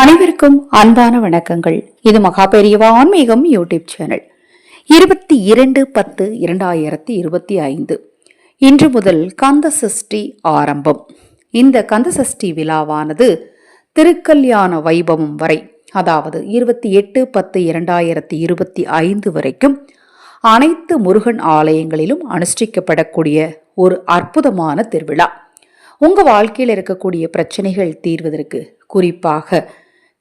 அனைவருக்கும் அன்பான வணக்கங்கள். இது மகாபெரியவா ஆன்மீகம் யூடியூப் சேனல். இருபத்தி இரண்டு பத்து இரண்டாயிரத்தி இருபத்தி ஐந்து. இன்று முதல் கந்த சஷ்டி ஆரம்பம். இந்த கந்த சஷ்டி விழாவானது திருக்கல்யாண வைபவம் வரை அதாவது இருபத்தி எட்டு பத்து இரண்டாயிரத்தி இருபத்தி ஐந்து வரைக்கும் அனைத்து முருகன் ஆலயங்களிலும் அனுஷ்டிக்கப்படக்கூடிய ஒரு அற்புதமான திருவிழா. உங்கள் வாழ்க்கையில் இருக்கக்கூடிய பிரச்சனைகள் தீர்வதற்கு குறிப்பாக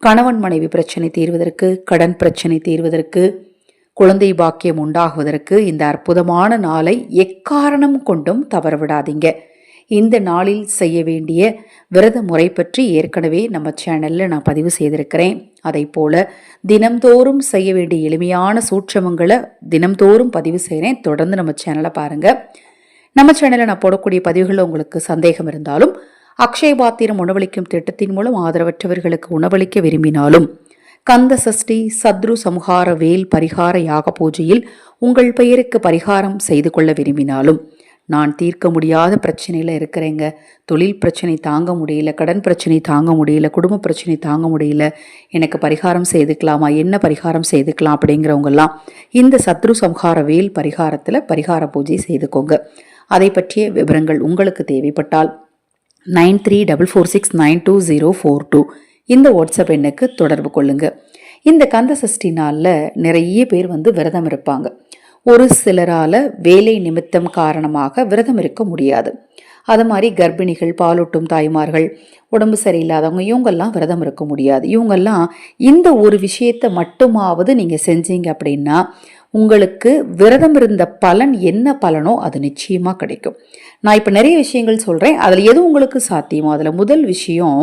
கணவன் மனைவி பிரச்சனை தீர்வதற்கு கடன் பிரச்சனை தீர்வதற்கு குழந்தை பாக்கியம் உண்டாகுவதற்கு இந்த அற்புதமான நாளை எக்காரணம் கொண்டும் தவற விடாதீங்க இந்த நாளில் செய்ய வேண்டிய விரத முறை பற்றி ஏற்கனவே நம்ம சேனலில் நான் பதிவு செய்திருக்கிறேன். அதை போல தினம்தோறும் செய்ய வேண்டிய எளிமையான சூட்சமங்களை தினம்தோறும் பதிவு செய்கிறேன் தொடர்ந்து நம்ம சேனலை பாருங்கள் நம்ம சேனலில் நான் போடக்கூடிய பதிவுகளில் உங்களுக்கு சந்தேகம் இருந்தாலும் அக்ஷய பாத்திரம் உணவளிக்கும் திட்டத்தின் மூலம் ஆதரவற்றவர்களுக்கு உணவளிக்க விரும்பினாலும் கந்த சஷ்டி சத்ரு சம்ஹார வேல் பரிகார யாக பூஜையில் உங்கள் பெயருக்கு பரிகாரம் செய்து கொள்ள விரும்பினாலும் நான் தீர்க்க முடியாத பிரச்சனையில் இருக்கிறேங்க. தொழில் பிரச்சனை தாங்க முடியல கடன் பிரச்சனை தாங்க முடியல குடும்ப பிரச்சனை தாங்க முடியல. எனக்கு பரிகாரம் செய்துக்கலாமா? என்ன பரிகாரம் செய்துக்கலாம்? அப்படிங்கிறவங்கெல்லாம் இந்த சத்ரு சம்ஹார வேல் பரிகாரத்தில் பரிகார பூஜை செய்துக்கோங்க. அதை பற்றிய விவரங்கள் உங்களுக்கு தேவைப்பட்டால் nine three double four six nine two zero four two. இந்த வாட்ஸ்அப் எண்ணுக்கு தொடர்பு கொள்ளுங்க. இந்த கந்த சஷ்டி நாளில் நிறைய பேர் வந்து விரதம் இருப்பாங்க. ஒரு சிலரால் வேலை நிமித்தம் காரணமாக விரதம் இருக்க முடியாது. அது மாதிரி கர்ப்பிணிகள் பாலூட்டும் தாய்மார்கள் உடம்பு சரியில்லாதவங்க இவங்கெல்லாம் விரதம் இருக்க முடியாது. இவங்கெல்லாம் இந்த ஒரு விஷயத்தை மட்டுமாவது நீங்கள் செஞ்சீங்க அப்படின்னா உங்களுக்கு விரதம் இருந்த பலன் என்ன பலனோ அது நிச்சயமாக கிடைக்கும். நான் இப்போ நிறைய விஷயங்கள் சொல்கிறேன் அதில் எது உங்களுக்கு சாத்தியமோ? அதில் முதல் விஷயம்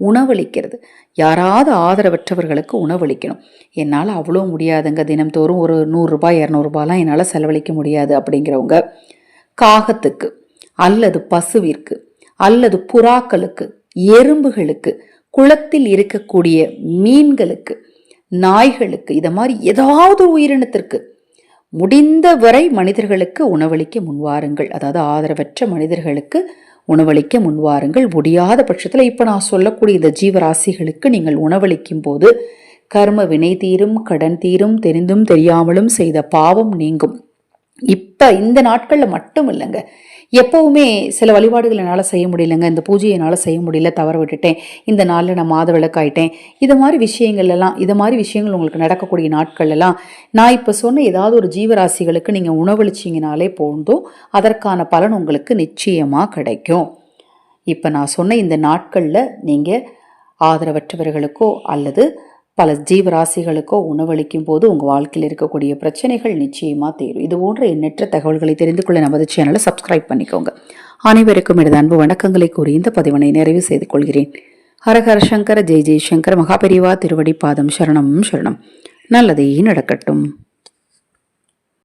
உணவளிக்கிறது. யாராவது ஆதரவற்றவர்களுக்கு உணவளிக்கணும். என்னால் அவ்வளோ முடியாதுங்க. தினம்தோறும் ஒரு நூறுரூபா இரநூறுபாலாம் என்னால் செலவழிக்க முடியாது அப்படிங்கிறவங்க. காகத்துக்கு அல்லது பசுவிற்கு அல்லது புறாக்களுக்கு எறும்புகளுக்கு குளத்தில் இருக்கக்கூடிய மீன்களுக்கு நாய்களுக்கு இதை மாதிரி ஏதாவது உயிரினத்திற்கு. முடிந்த வரை மனிதர்களுக்கு உணவளிக்க முன்வாருங்கள். அதாவது ஆதரவற்ற மனிதர்களுக்கு உணவளிக்க முன்வாருங்கள். முடியாத பட்சத்தில் இப்போ நான் சொல்லக்கூடிய இந்த ஜீவராசிகளுக்கு நீங்கள் உணவளிக்கும் போது கர்ம வினை தீரும் கடன் தீரும் தெரிந்தும் தெரியாமலும் செய்த பாவம் நீங்கும். இப்போ இந்த நாட்களில் மட்டும் இல்லைங்க. எப்போவுமே சில வழிபாடுகள் என்னால் செய்ய முடியலங்க. இந்த பூஜையை என்னால் செய்ய முடியல தவற விட்டுட்டேன். இந்த நாளில் நான் மாத விளக்காயிட்டேன். இது மாதிரி விஷயங்கள் எல்லாம் இது மாதிரி விஷயங்கள் உங்களுக்கு நடக்கக்கூடிய நாட்கள்லாம் நான் இப்போ சொன்ன ஏதாவது ஒரு ஜீவராசிகளுக்கு நீங்கள் உணவளிச்சிங்கனாலே போதும். அதற்கான பலன் உங்களுக்கு நிச்சயமாக கிடைக்கும். இப்போ நான் சொன்ன இந்த நாட்களில் நீங்கள் ஆதரவற்றவர்களுக்கோ அல்லது பல ஜீவராசிகளுக்கோ உணவளிக்கும் போது உங்கள் வாழ்க்கையில் இருக்கக்கூடிய பிரச்சனைகள் நிச்சயமாக தேரும். இது போன்ற எண்ணற்ற தகவல்களை தெரிந்து கொள்ள நமது சேனலை சப்ஸ்கிரைப் பண்ணிக்கோங்க. அனைவருக்கும் எனது அன்பு வணக்கங்களை கூறி இந்த பதிவனை நிறைவு செய்து கொள்கிறேன். ஹரஹர சங்கர ஜெய் ஜெய்சங்கர் மகாபெரிவா திருவடி பாதம் சரணம் சரணம். நல்லதே நடக்கட்டும்.